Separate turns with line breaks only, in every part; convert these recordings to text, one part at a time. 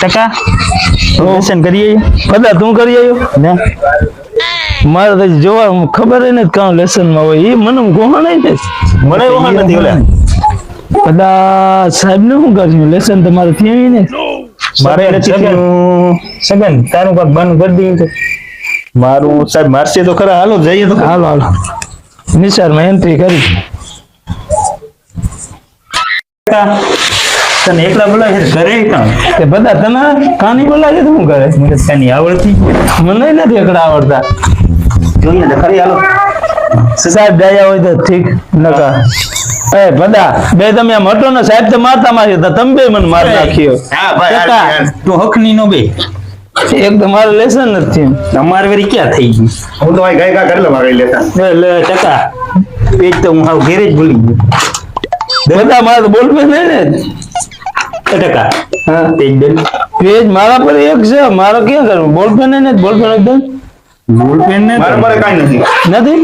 ટકા દર્શન કરી આવ્યો
બધા તું કરી આવ્યો મારે તો જોવા ખબર ય નથી કાં લેસનમાં હોય. એ મને ગોહણ ને
મને વહાણ નથી ઓલા.
બધા સાહેબ ને શું કર્યું લેસન તમારે થયું ને
મારે સગન તારું કાક બંધ કરી દીધું મારું સાહેબ મારશે તો ખરા. હાલો જઈએ તો.
હાલો હાલો. નિશાળમાં એન્ટ્રી કરી.
તને એકલા બોલાવે છે ઘરે કાં
તે બધા તને કાની બોલાવે તો શું કરે
મને કાની આવડતી?
મને નથી એકડા આવડતા.
જોઈએ ને ખરી હાલો.
સાહેબ દયા હોય તો ઠીક નકા એ બધા બે તમે આમ હટો ને સાહેબ તો મારતા મારી તો તમે બે મને માર નાખ્યો.
હા. તું હકની નો બે.
એક તો મારું લેસન નથી. થયું
અમારે ક્યાં થઈ ગયું? હું તો ભાઈ ગાયકા કરી લઉં લેતા. એટલે ટકા પેજ તો હું હાવ ઘેરે જ ભૂલી ગયો.
બધા મારે તો બોલવે નહીં ને.
ટકા.
હા.
પેજ બેન.
પેજ મારા પર એક છે. મારો ક્યાં કરવું? બોલ પેન ને બોલ પેન એકદમ
બોલ પેન ને મારા પર કાઈ નથી.
નથી?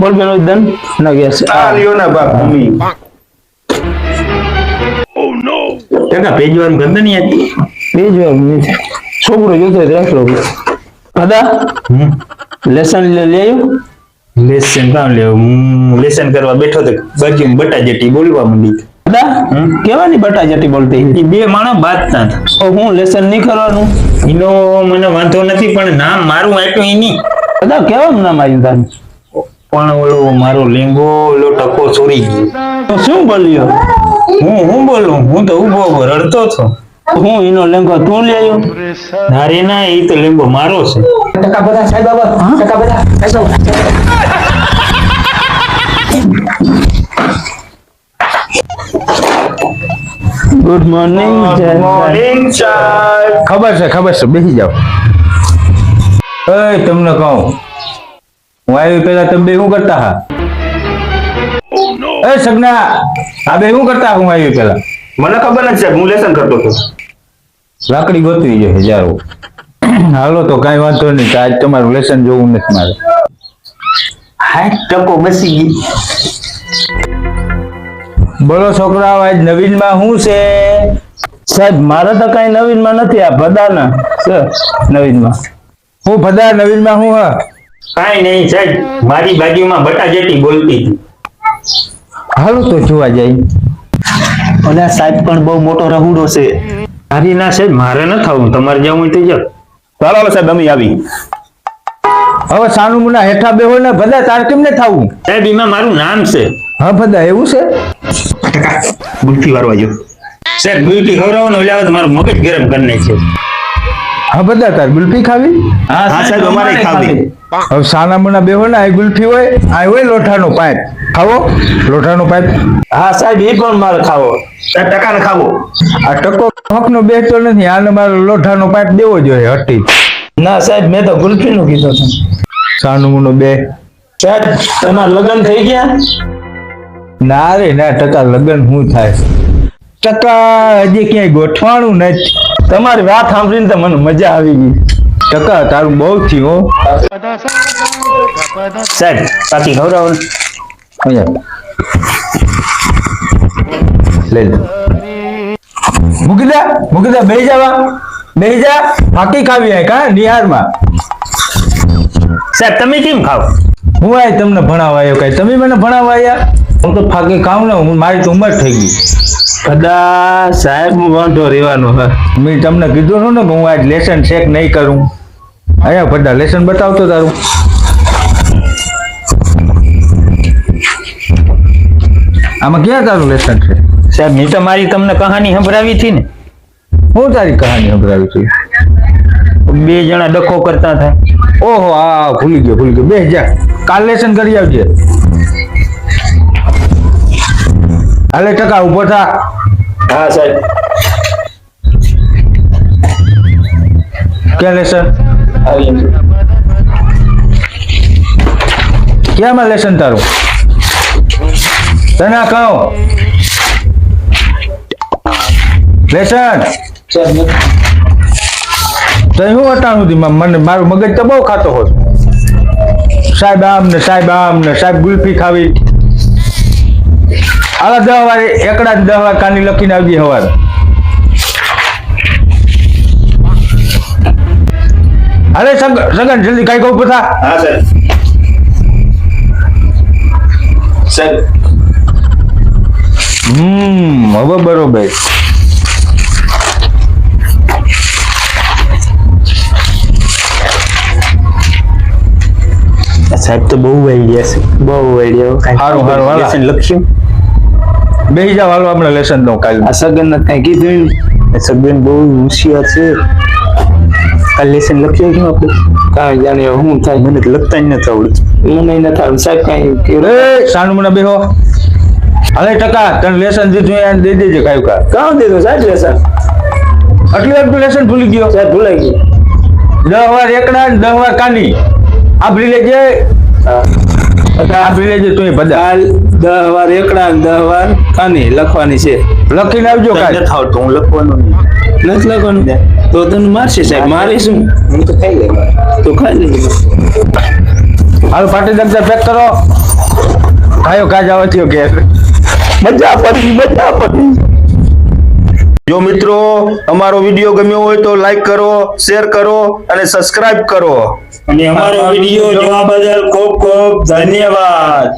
બોલ પેન એકદમ ના ગયા છે.
આ લ્યો ના બાપ મમ્મી. ટકા પેજ વાનું ગંદ નહીં હતી
પેજ વાર નહીં. છોકરો જોતો હોય તો લો બધા લેસન લે આવ્યો?
લેસન કામ લેવું હું લેસન કરવા બેઠો તો બાજુ બટા જેટી બોલવા માંડી. કેવા
કેવાની બટા જટી બોલતી?
એ બે માણસ બાજતા હતા.
તો હું લેસન નહીં કરવાનું?
એનો મને વાંધો નથી પણ નામ મારું આપ્યું એની.
બધા કેવા નામ આવ્યું તારું?
પણ ઓલો મારો લેંગો ઓલો ટકો ચોરી ગયો.
તો શું બોલ્યો?
હું હું બોલું? હું તો ઊભો ઊભો રડતો છો
હું એનો લેંગો તું લઈ આવ્યો?
નારે ના એ તો લેંગો મારો છે.
ટકા બધા સાહેબ બાબા ટકા બધા. સાહેબ
ગુડ મોર્નિંગ
ખબર છે ખબર છે. બેસી જાઓ. એ તમને કહું. હું આવ્યો પેલા તમે બે શું કરતા હા? એ સગના આ બે શું કરતા હું આવ્યો પેલા
મને ખબર નથી હું લેસન કરતો હતો.
લાકડી ગોતવી છે હજારો. હાલો તો કઈ વાંધો નહીં તો આજ તમારું લેસન જોવું નથી મારે.
હા ટકો બસી ગઈ.
બોલો છોકરાઓ આજ નવીનમાં શું છે?
સાહેબ મારે તો કઈ નવીનમાં નથી આ બધાના છે નવીનમાં.
હું બધા નવીનમાં શું હા?
કઈ નહીં સાહેબ મારી બાજુમાં બટા જેટી બોલતી હતી.
હાલો તો જોવા જાય.
ઓલા સાહેબ પણ બહુ મોટો રહુડો છે. મારી ના સાહેબ મારે ન થવું તમારે જવું હોય તો જાઓ ચાલો સાહેબ અમે આવી.
હવે સાનુ મુના હેઠા બેહો ને ભદા તાર કેમ ને થવું?
સાહેબ એમાં મારું નામ છે.
હા ભદા એવું છે?
ગુલ્ફી વાળવા જો સાહેબ ગુલ્ફી ખવડાવો ને ઓલા મારું મગજ ગરમ કરી નાખે
હા બધા તાર ગુલ્ફી ખાવી?
હા સાહેબ અમારે ખાવી.
હવે સાના મુના બેહો ને આ ગુલ્ફી હોય આ હોય લોઠાનો પાઇપ. ખાવો? લોઠાનો પાઇપ?
હા સાહેબ એ પણ મારે ખાવો.
ટકા ને ખાવો.
આ ટકો હકનો બેસતો નથી આને મારે લોઠાનો પાઇપ દેવો જોઈએ હટી.
ના સાહેબ મેં તો ગુલ્ફીનું કીધું હતું
સાનું મુનો બે.
સાહેબ તમારા લગ્ન થઈ ગયા?
ના રે ના ટકા લગ્ન શું થાય? ટકા હજી ક્યાંય ગોઠવાણું નથી.
તમારી વાત સાંભળીને તો મને મજા આવી ગઈ.
ટકા તારું બહુ થયું હો.
સાહેબ બાકી ખવડાવો
લઈ લે. મૂકી દે મૂકી દે બેહી જવા બેહી જા. ફાકી ખાવી હે કા, નિહારમાં.
સાહેબ, તમે કેમ ખાવ?
હું આય તમને ભણાવા આવ્યો કઈ. તમે મને ભણાવા આવ્યા હું તો ફાકી ખાઉં ને હું મારી તો ઉંમર થઈ ગઈ.
કદા સાહેબ વાંધો રહેવાનો હા.
મેં તમને કીધું હતું ને કે હું આજ લેસન ચેક નહીં કરું. અહીંયા બધા લેસન બતાવતો તારું. આમાં ક્યાં તારું લેસન છે?
સાહેબ મેં તો મારી તમને કહાની સંભળાવી હતી ને.
હું તારી કહાની સંભળાવી છું
બે જણા ડખો કરતા હતા.
ઓહો આ ભૂલી ગયો ભૂલી ગયો. બે જા કાલ લેસન કરી આવજે. હાલે ટકા ઊભો થા.
હા સાહેબ.
ક્યાં લેસન ક્યાંમાં લેસન તારું? તને કહો લેસન તો હું અટાણું હતી મને મારું મગજ તો બહુ ખાતો હોત. સાહેબ આમ ને સાહેબ આમ ને સાહેબ ગુલ્ફી ખાવી. આલા દહ વાર એકડા દહ વાર કાની લખીને આવજે હવાર. અરે સગન સગન જલ્દી કઈ કહું પથા.
હા સાહેબ. સાહેબ.
હમ હવે બરોબર.
સાહેબ તો બહુ આઈડિયા છે. બહુ આઈડિયા
સારું સારું
લખ્યું
બેસી જાવ હાલો આપણે લેસન નો કાલ
આ સગન ને કઈ કીધું સગન બહુ હોશિયાર છે. આ લેસન લખ્યું છે આપણે. કાંઈ જાણે હું થાય. મને લખતા જ નથી આવડતું. મને નથી આવડતું. સાહેબ કાંઈ
સાનું મને બેહો. અરે ટકા તને લેસન દીધું એને દઈ દેજે કાયું કા.
કામ દીધું? સાહેબ લેસન?
આટલી વાર લેસન ભૂલી ગયો?
સાહેબ ભૂલાઈ ગયો
દહ વાર એકડા ને દહ વાર કાની. આપડી લેજે. આપડી લેજે તું બધા.
કાલ દહ વાર એકડા ને દહ વાર કાની લખવાની છે.
લખીને આવજો કાલ.
નથી આવડતું હું લખવાનું નથી લખવાનું? તો તને મારશે સાહેબ. મારે શું? હું તો ખાઈ લે તો ખાઈ લેજે
હાલો પાટી દંતર પેક કરો. કાયો કાજ આવે થયો કે
મજા પડી મજા પડી.
જો મિત્રો અમારો વીડિયો ગમ્યો હોય તો લાઈક કરો શેર કરો અને સબસ્ક્રાઇબ કરો.
અને અમારો વીડિયો જોવા બદલ ખૂબ ખૂબ ધન્યવાદ.